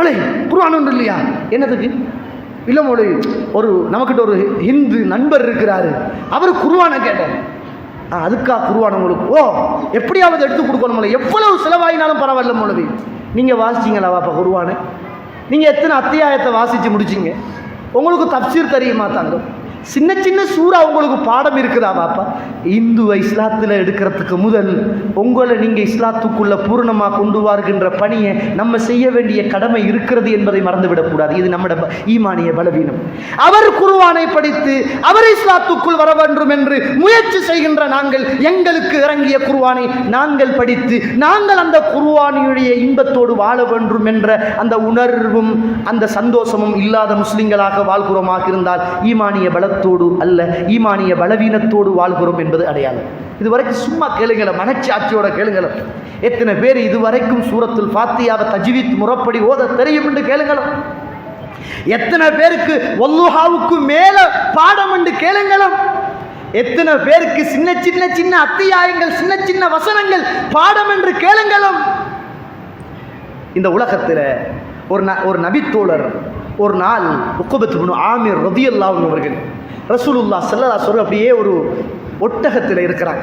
மலை குர்ஆன் ஒன்று இல்லையா? என்னதுக்கு? இல்லை மொழி ஒரு நமக்கிட்ட ஒரு ஹிந்து நண்பர் இருக்கிறாரு. அவர் குருவானை கேட்டார். அதுக்கா குருவான உங்களுக்கு? ஓ எப்படியாவது எடுத்து கொடுக்கணும் எவ்வளவு செலவாயினாலும் பரவாயில்ல மொழி நீங்கள் வாசிச்சிங்களா வாப்பா குருவானை நீங்கள் எத்தனை அத்தியாயத்தை வாசித்து முடிச்சிங்க? உங்களுக்கு தப்சீர் தெரியுமா தங்கம்? சின்ன சின்ன சூறா உங்களுக்கு பாடம் இருக்குதா பாப்பா? இந்துவை இஸ்லாத்தில் எடுக்கிறதுக்கு முதல் உங்களை நீங்கள் இஸ்லாத்துக்குள்ள பூரணமாக கொண்டு வருகின்ற பணியை நம்ம செய்ய வேண்டிய கடமை இருக்கிறது என்பதை மறந்துவிடக்கூடாது. இது நம்மட ஈமானிய பலவீனம். அவர் குருவானை படித்து அவர் இஸ்லாத்துக்குள் வர வேண்டும் என்று முயற்சி செய்கின்ற நாங்கள் எங்களுக்கு இறங்கிய குருவானை நாங்கள் படித்து நாங்கள் அந்த குருவானியுடைய இன்பத்தோடு வாழ வேண்டும் என்ற அந்த உணர்வும் அந்த சந்தோஷமும் இல்லாத முஸ்லிம்களாக வாழ்கிறோமாக இருந்தால் ஈமானிய பலத்தோடு அல்ல ஈமானிய பலவீனத்தோடு வாழ்கிறோம் என்பது அடையாளம். இதுவரைக்கும் சும்மா கேளுங்கள மனச்சாட்சியோட கேளுங்கள எத்தனை பேர் இதுவரைக்கும் சூரத்தில் ஃபாத்தியாவை தஜிவித் முறப்படி ஓத தெரியும் என்று கேளுங்களோ எத்தனை பேருக்கு ஒல்லுஹாவுக்கு மேல பாடம் என்று கேளுங்களும் எத்தனை பேருக்கு சின்ன சின்ன சின்ன அத்தியாயங்கள் சின்ன சின்ன வசனங்கள் பாடம் என்று கேளுங்களும் இந்த உலகத்தில் ஒரு ந ஒரு நபித்தோழர் ஒரு நாள் உக்குபத் பின் ஆமீர் ரதியல்லாஹு அவர்கள் ரசூலுல்லா செல்லலா சொல்ற அப்படியே ஒரு ஒட்டகத்தில் இருக்கிறாங்க.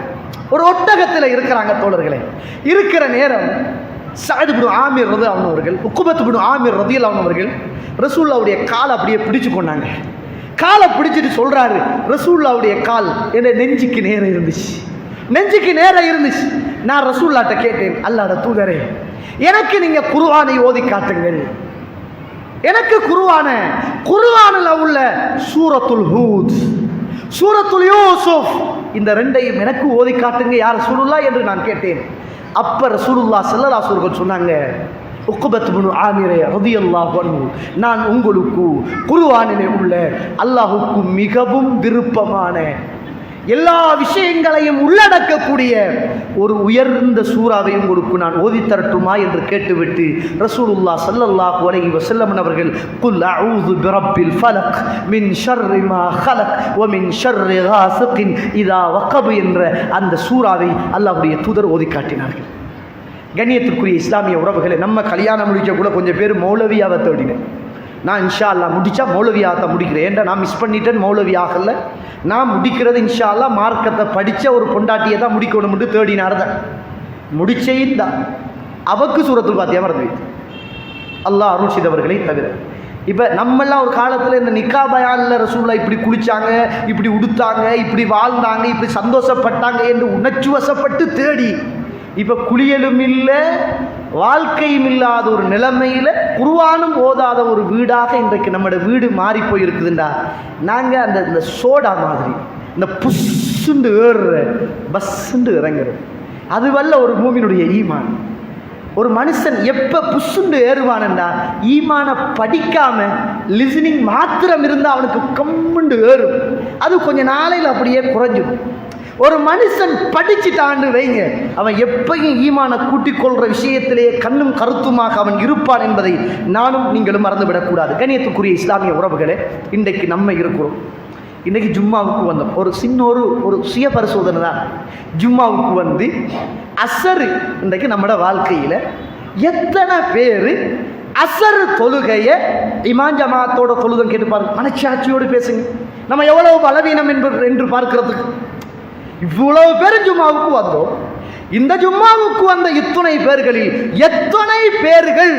ஒரு ஒட்டகத்தில் இருக்கிறாங்க தோழர்களே. இருக்கிற நேரம் சாது பின் ஆமீர் ரதி அவர்கள் உக்குபத் பின் ஆமீர் ரதியல்லாஹு அவர்கள் ரசூல்லாவுடைய காலை அப்படியே பிடிச்சு கொண்டாங்க. காலை பிடிச்சிட்டு சொல்கிறாரு ரசூல்லாவுடைய கால் என் நெஞ்சுக்கு நேரம் இருந்துச்சு. நெஞ்சுக்கு நேரம் இருந்துச்சு. நான் ரசூல்லாட்ட கேட்டேன் அல்லாட தூதரே எனக்கு நீங்கள் குருவானை ஓதி காட்டுங்கள். எனக்கு குருவான குருவானில் உள்ள சூரத்துல் ஹூத். சூரத்துல் யூசுப் இந்த ரெண்டையும் எனக்கு ஓதி காட்டுங்க யார் சூருல்லா என்று நான் கேட்டேன். அப்பர் சூருல்லா செல்லலா சூர்கள் சொன்னாங்க உக்குபத் முனு ஆமிரே ரதியல்லா பண்ணு நான் உங்களுக்கு குருவானிலே உள்ள அல்லாஹுக்கு மிகவும் விருப்பமான எல்லா விஷயங்களையும் உள்ளடக்கக்கூடிய ஒரு உயர்ந்த சூறாவையும் உங்களுக்கு நான் ஓதி தரட்டுமா என்று கேட்டுவிட்டு ரசூலுல்லா ஸல்லல்லாஹு அலைஹி வஸல்லம் அவர்கள் குல் அஊது பிரப்பில் ஃபலக் மின் ஷர்ரி மா ஹலக் வ மின் ஷர்ரி காசிகின் இதா வக்கபு என்ற அந்த சூறாவை அல்லாஹ்வுடைய தூதர் ஓதி காட்டினார்கள். கண்ணியத்திற்குரிய இஸ்லாமிய உறவுகளை நம்ம கல்யாணம் முடிக்க கூட கொஞ்சம் பேர் மௌலவியாவை தேடினேன். நான் இன்ஷா அல்லா முடித்தா மௌலவியாகத்தை முடிக்கிறேன். ஏன்டா நான் மிஸ் பண்ணிட்டேன் மௌலவி ஆகலை நான் முடிக்கிறது இன்ஷா அல்லா மார்க்கத்தை படித்த ஒரு பொண்டாட்டியை தான் முடிக்கணும்னு தேடினார் தான் முடிச்சையும் தான். அவக்கு சூரத்தில் பாத்தியா மறந்து அல்லாஹ் அருள் செய்தவர்களை தவிர. இப்போ நம்மெல்லாம் ஒரு காலத்தில் இந்த நிக்கா பயானில் ரசூல்லா இப்படி குளித்தாங்க இப்படி உடுத்தாங்க இப்படி வாழ்ந்தாங்க இப்படி சந்தோஷப்பட்டாங்க என்று உணர்ச்சி வசப்பட்டு தேடி. இப்போ குளியலும் இல்லை வாழ்க்கையும் இல்லாத ஒரு நிலைமையில் குருவானும் ஓதாத ஒரு வீடாக இன்றைக்கு நம்மளோட வீடு மாறி போயிருக்குதுண்டா. நாங்கள் அந்த இந்த சோடா மாதிரி இந்த புஷ்ஷுண்டு ஏறுற பஸ்ஸுண்டு இறங்குறது அதுவல்ல ஒரு மூவினுடைய ஈமான். ஒரு மனுஷன் எப்போ புஷ்ஷுண்டு ஏறுவானண்டா ஈமானை படிக்காம லிசனிங் மாத்திரம் இருந்தால் அவனுக்கு கம்முண்டு ஏறும். அது கொஞ்சம் நாளையில் அப்படியே குறைஞ்சிடும் ஒரு மனுஷன் படிச்சுட்டான்னு வைங்க. அவன் எப்பயும் ஈமான கூட்டிக்கொள்கிற விஷயத்திலேயே கண்ணும் கருத்துமாக அவன் இருப்பான் என்பதை நானும் நீங்களும் மறந்துவிடக்கூடாது. கணியத்துக்குரிய இஸ்லாமிய உறவுகளே இன்றைக்கு நம்ம இருக்கிறோம். இன்றைக்கி ஜும்மாவுக்கு வந்தோம். ஒரு சின்ன ஒரு ஒரு சுய பரிசோதனை தான். ஜும்மாவுக்கு வந்து அசரு இன்றைக்கு நம்மளோட வாழ்க்கையில் எத்தனை பேர் அசர் தொழுகையை இமான் ஜமாத்தோட தொழுதம் கேட்டு பாருங்க மனச்சாட்சியோடு பேசுங்க. நம்ம எவ்வளவு பலவீனம் என்று என்று பார்க்கறதுக்கு. இவ்வளவு பேர் ஜும்மாவுக்கு வந்தோம். இந்த ஜும்மாவுக்கு வந்த இத்துணை பேர்களில் எத்தனை பேர்கள்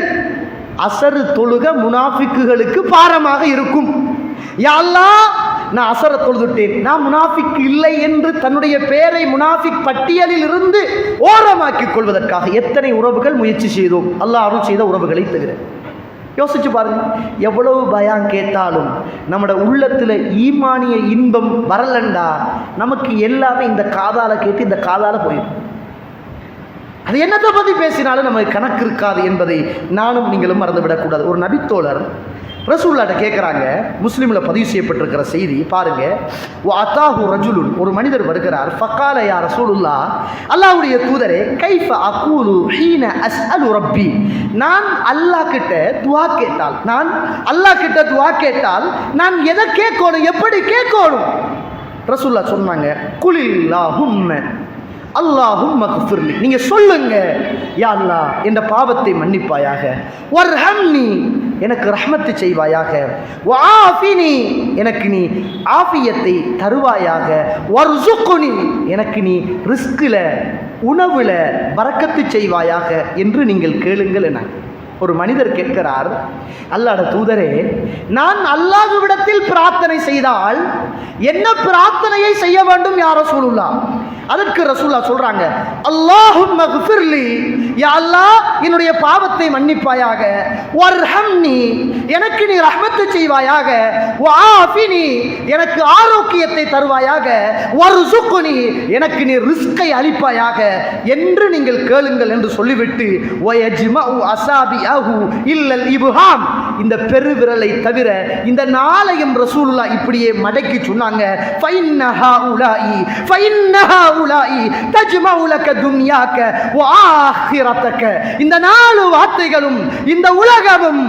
அசரு தொழுக முனாஃபிக்குகளுக்கு பாரமாக இருக்கும். யா நான் அசர தொழுதுட்டேன். நான் முனாஃபிக் இல்லை என்று தன்னுடைய பேரை முனாஃபிக் பட்டியலில் இருந்து ஓரமாக்கிக் கொள்வதற்காக எத்தனை உறவுகள் முயற்சி செய்தோம். அல்லாஹ் அருள் செய்த உறவுகளை தவிர யோசிச்சு பாருங்க. எவ்வளவு பயம் கேட்டாலும் நம்மளோட உள்ளத்தில் ஈமானிய இன்பம் வரலண்டா. நமக்கு எல்லாமே இந்த காதால கேட்டு இந்த காதால போயிடும். அது என்னத்தை பற்றி பேசினாலும் நமக்கு கணக்கு இருக்காது என்பதை நானும் நீங்களும் மறந்துவிடக்கூடாது. ஒரு நபித்தோழர் ரசூல்லாட்ட கேட்குறாங்க முஸ்லீமில் பதிவு செய்யப்பட்டிருக்கிற செய்தி பாருங்க. அத்தாஹு ரஜுலுன் ஒரு மனிதர் வருகிறார். ஃபக்காலயா ரசூலுல்லா அல்லாஹ்வுடைய தூதரே கைஃப அகூலு ஹீன அஸ்அலு ரப்பி. நான் அல்லாஹ் கிட்ட துவா கேட்டால் நான் அல்லாஹ் கிட்ட துவா கேட்டால் நான் எதை கேட்கணும் எப்படி கேட்கணும்? ரசூல்லா சொன்னாங்க குலில்லாஹும்ம. அல்லாஹும் மகஃபிர்லி நீங்கள் சொல்லுங்க யா அல்லாஹ் என்ற பாவத்தை மன்னிப்பாயாக. வர்ஹம்னி எனக்கு ரஹ்மத்து செய்வாயாக. வாஃபினி எனக்கு நீ ஆஃபியத்தை தருவாயாக. வர்சுக்குனி எனக்கு நீ ரிஸ்கில் உணவில் பறக்கத்து செய்வாயாக. என்று நீங்கள் கேளுங்கள் என ஒரு மனிதர் கேட்கிறார். அல்லாட தூதரே நான் அல்லாஹுவிடத்தில் பிரார்த்தனை செய்தால் என்ன பிரார்த்தனையை செய்ய வேண்டும் யாரோ ரசூலுல்லா அதற்கு ரசூல்லா சொல்றாங்க அல்லாஹும் மக்ஃபிர்லி யா அல்லாஹ் என்னுடைய பாவத்தை மன்னிப்பாயாக வர்ஹம்னி எனக்கு நீ ரஹமத்து செய்வாயாக வாஃபினி எனக்கு ஆரோக்கியத்தை தருவாயாக வர்சுக்னி எனக்கு நீ ரிஸ்கை அளிப்பாயாக என்று நீங்கள் கேளுங்கள் என்று சொல்லிவிட்டு வயஜ்மஉ அசாபிஅஹு இல்லல் இப்ஹாம். இந்த பெருவிரலை தவிர இந்த நாளையும் ரசூலுல்லா இப்படியே மடக்கி சொன்னாங்க ஃபைன்னஹா உலாயி ஃபைன்னஹா ஹாவுலாயி தஜ்மவுலக துன்யாக்க ஆஹிரத்தக்க இந்த நாலு வார்த்தைகளும் இந்த உலகமும்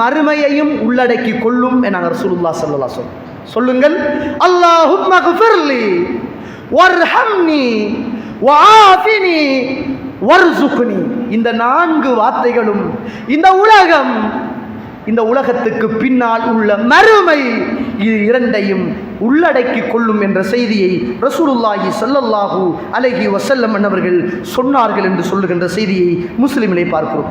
மறுமையையும் உள்ளடக்கி கொள்ளும் என ரசூலுல்லா சல்லா சொல் சொல்லுங்கள். அல்லாஹும் மகஃபிர்லி வர்ஹம்னி வாஃபினி வர்சுக்னி இந்த நான்கு வார்த்தைகளும் இந்த உலகம் இந்த உலகத்துக்கு பின்னால் உள்ள மறுமை இது இரண்டையும் உள்ளடக்கி கொள்ளும் என்ற செய்தியை ரசூலுல்லாஹி சல்லல்லாஹூ அலஹி வசல்லம் அவர்கள் சொன்னார்கள் என்று சொல்லுகின்ற செய்தியை முஸ்லிமிலே பார்க்கிறோம்.